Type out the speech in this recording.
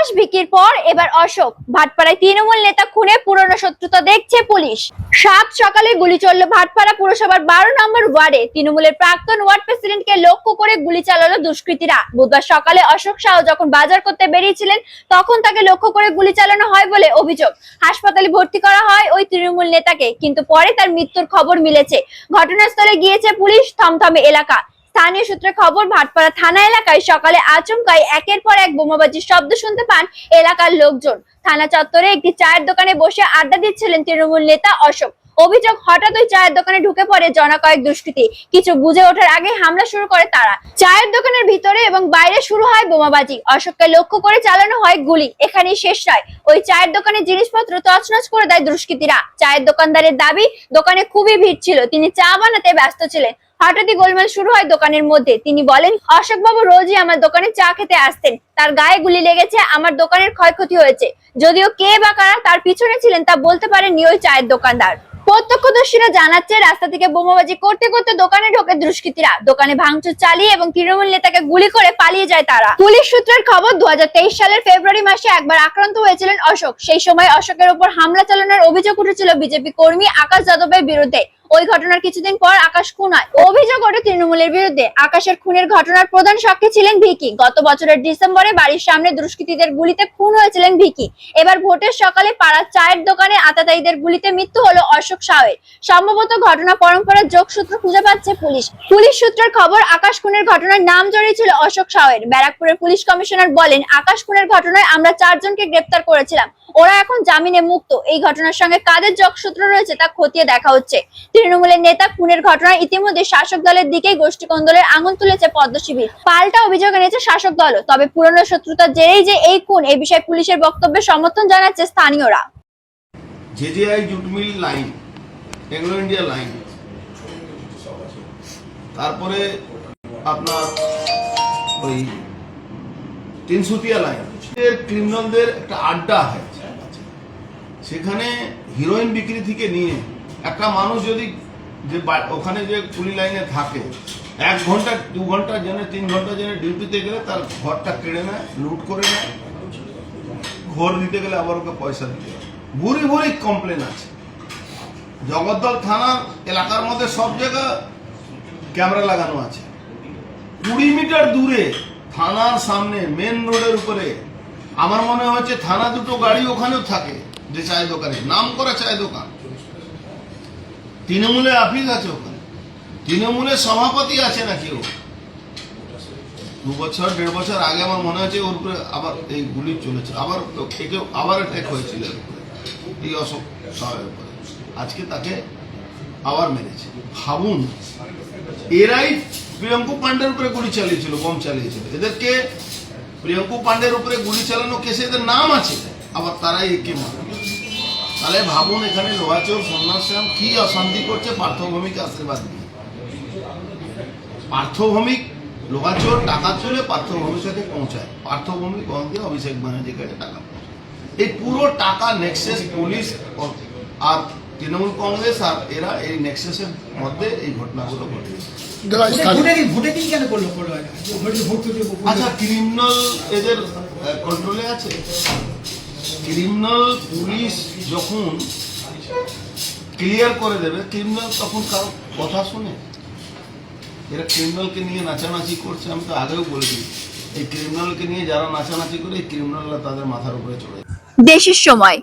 আকাশ ভিকির পর এবার অশোক। ভাটপাড়ায় তৃণমূল নেতা খুনে পুরনো শত্রুতা দেখছে পুলিশ। সাত সকালে গুলি চলল ভাটপাড়া পুরসভার বারো নম্বর ওয়ার্ডে। তৃণমূলের প্রাক্তন ওয়ার্ড প্রেসিডেন্টকে লক্ষ্য করে গুলি চালালো দুষ্কৃতীরা। বুধবার সকালে অশোক শাহ যখন বাজার করতে বেরিয়েছিলেন, তখন তাকে লক্ষ্য করে গুলি চালানো হয় বলে অভিযোগ। হাসপাতালে ভর্তি করা হয় ওই তৃণমূল নেতাকে, কিন্তু পরে তার মৃত্যুর খবর মিলেছে। ঘটনাস্থলে গিয়েছে পুলিশ থমথমে এলাকা। স্থানীয় সূত্রে খবর, ভাটপাড়া থানা এলাকায় সকালে আচমকায় একের পর এক বোমাবাজির শব্দ শুনতে পান এলাকার লোকজন। থানা চত্বরে একটি চায়ের দোকানে বসে আড্ডা দিচ্ছিলেন তৃণমূল নেতা অশোক। অভিযোগ হঠাৎ ওই চায়ের দোকানে ঢুকে পড়ে জনা কয়েক দুষ্কৃতী। কিছু বুঝে ওঠার আগে হামলা শুরু করে তারা। চায়ের দোকানের ভিতরে এবং বাইরে শুরু হয় বোমাবাজি। অশোককে লক্ষ্য করে চালানো হয় গুলি। এখানেই শেষ নয়। ওই চায়ের দোকানের জিনিসপত্র তছনছ করে দেয় দুষ্কৃতীরা। চায়ের দোকানদারের দাবি, দোকানে খুবই ভিড় ছিল। তিনি চা বানাতে ব্যস্ত ছিলেন। হঠাৎই গোলমাল শুরু হয় দোকানের মধ্যে। তিনি বলেন অশোক বাবু রোজই আমার দোকানে চা খেতে আসতেন। তার গায়ে গুলি লেগেছে, আমার দোকানের ক্ষয়ক্ষতি হয়েছে। যদিও কে বা কারা তার পিছনে ছিলেন তা বলতে পারেননি ওই চায়ের দোকানদার। প্রত্যক্ষদর্শীরা জানাচ্ছে, রাস্তা থেকে বোমাবাজি করতে করতে দোকানে ঢোকে দুষ্কৃতীরা। দোকানে ভাঙচুর চালিয়ে এবং তৃণমূল নেতাকে গুলি করে পালিয়ে যায় তারা। পুলিশ সূত্রের খবর দু হাজার তেইশ সালের ফেব্রুয়ারি মাসে একবার আক্রান্ত হয়েছিলেন অশোক। সেই সময় অশোকের উপর হামলা চালানোর অভিযোগ উঠেছিল বিজেপি কর্মী আকাশ যাদবের বিরুদ্ধে। ওই ঘটনার কিছুদিন পর আকাশ খুন হয় তৃণমূলের বিরুদ্ধে আকাশের খুনের ঘটনার প্রধান সাক্ষী ছিলেন ভিকি। গত বছরের ডিসেম্বরে বাড়ির সামনে দুষ্কৃতীদের গুলিতে খুন হয়েছিলেন ভিকি। এবার ভোটের সকালে পাড়ার চায়ের দোকানে আতাতায়ীদের গুলিতে মৃত্যু হলো অশোক সাহের সম্ভবত ঘটনা পরম্পরার যোগসূত্র খুঁজে পাচ্ছে পুলিশ। পুলিশ সূত্রের খবর, আকাশ খুনের ঘটনার নাম জড়িয়েছিল অশোক সাহের ব্যারাকপুরের পুলিশ কমিশনার বলেন, আকাশ খুনের ঘটনায় আমরা চারজনকে গ্রেপ্তার করেছিলাম। ওরা এখন জামিনে মুক্ত। এই ঘটনার সঙ্গে কাদের যোগসূত্র রয়েছে তা খতিয়ে দেখা হচ্ছে। তৃণমূলের নেতা খুনের ঘটনায় ইতিমধ্যে শাসক দলের দিকেই গোষ্ঠী কোন্দলের আঙুল তুলেছে পদ্ম পাল্টা অভিযোগ এনেছে শাসক দল। তবে পুরনো শত্রুতার জেরেই যে এই খুন এই বিষয়ে পুলিশের বক্তব্যে সমর্থন জানাচ্ছে স্থানীয়রা। JJI jute line Anglo India line. তারপরে আপনার ওই তিনসুতিয়া লাইন। ক্রিমিনালদের একটা আড্ডা হয় সেখানে হিরোইন বিক্রি থেকে নিয়ে একটা মানুষ যদি যে ওখানে যে কুলি লাইনে থাকে, এক ঘণ্টা, দু ঘণ্টা জেনে, তিন ঘণ্টা জেনে ডিউটিতে গেলে তার ঘরটা কেড়ে নেয়, লুট করে নেয়, ঘর দিতে গেলে আবার ওকে পয়সা দিতে ভুরি ভুরি কমপ্লেন আছে। জগদ্দল থানা এলাকার মধ্যে সব জায়গা ক্যামেরা লাগানো আছে। কুড়ি মিটার দূরে থানার সামনে মেন রোডের উপরে, আমার মনে হচ্ছে থানা দুটো গাড়ি ওখানেও থাকে, যে চায় দোকানে। নাম করা চায় দোকান। তৃণমূলের আফিস আছে ওখানে। তৃণমূলের সভাপতি আছে নাকি ও? দু বছর, দেড় বছর আগে আমার মনে হচ্ছে ওর উপরে আবার এই গুলি চলেছে। আবার একে আবার অ্যাটাক হয়েছিল এই সাহের উপরে। আজকে তাকে আবার মেরেছে। ভাবুন, এরাই প্রিয়ঙ্কু পান্ডের উপরে গুলি চালিয়েছিল বোম চালিয়েছিল। এদেরকে প্রিয়ঙ্কু পাণ্ডের উপরে গুলি চালানো কেসে এদের নাম আছে। আবার তারাই একে মারে তাহলে ভাবুন এখানে লোহাচোর সন্ন্যাসরাম কি অশান্তি করছে? পার্থভূমিকে আশীর্বাদ দিয়ে পার্থভৌমিক লোহাচোর টাকা চলে পার্থভূমির সাথে পৌঁছায়। পার্থভৌমিক ওখান দিয়ে অভিষেক ব্যানার্জির কাছে টাকা এই পুরো টাকা নেক্সেস পুলিশ আর তৃণমূল কংগ্রেস আর এরা এই নেক্সেসের মধ্যে এই ঘটনাগুলো ভোট করতে আচ্ছা ক্রিমিনাল এদের কন্ট্রোলে আছে? ক্রিমিনাল পুলিশ যখন ক্লিয়ার করে দেবে, ক্রিমিনাল তখন কারও কথা শুনে এরা ক্রিমিনালকে নিয়ে নাচানাচি করছে, আমি তো আগেও বলেছি, এই ক্রিমিনালকে নিয়ে যারা নাচানাচি করে, এই ক্রিমিনালরা তাদের মাথার উপরে চলে। দেশের সময়